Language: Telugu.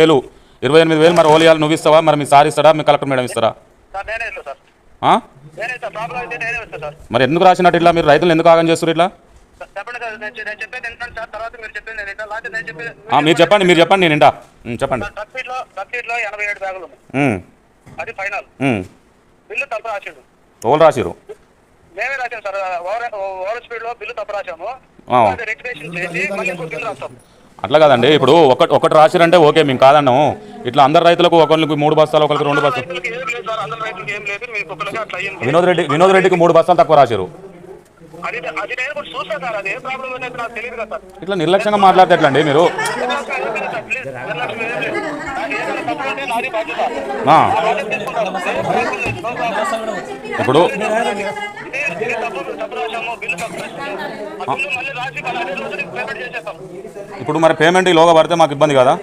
వేలు ఇరవై ఎనిమిది వేలు మరి ఓలియాలు నువ్వు ఇస్తావా? మరి మీ సార్ ఇస్తాడా? మీ కలెక్టర్ మేడం ఇస్తారా? మరి ఎందుకు రాసినట్టు ఇట్లా? మీరు రైతులు ఎందుకు ఆగం చేస్తారు ఇట్లా? మీరు చెప్పండి మీరు చెప్పండి నేను ఉమ్, చెప్పండి. ఎవరు రాసిరు మేమే రాసాం సార్ ఓవర్ స్పీడ్లో బిల్లు తప్పు రాసాము. రెక్టిఫికేషన్ చేసి మళ్ళీ ఇంకో బిల్లు రాస్తాం. అట్లా కదండి. ఇప్పుడు ఒకటి ఒకటి రాసిరంటే ఓకే మేము కాదన్నాం ఇట్లా అందరు రైతులకు ఒకరికి మూడు బస్తాలు ఒకరికి రెండు బస్తాలు. రైతులకి ఏం లేదు సార్ అందరు రైతులకి ఏం లేదు మీకు ఒక్కరికి అట్లా అయ్యింది వినోద్ రెడ్డి వినోద్ రెడ్డికి మూడు బస్తాలు తక్కువ సార్. ఇట్లా నిర్లక్ష్యంగా మాట్లాడితే ఎట్లా అండి మీరు. ఇప్పుడు బిల్లు బిల్లు మళ్ళీ రాసి పేమెంట్ చేసేస్తాం ఇప్పుడు మరి పేమెంట్ ఈలోగా పడితే మాకు ఇబ్బంది కదా?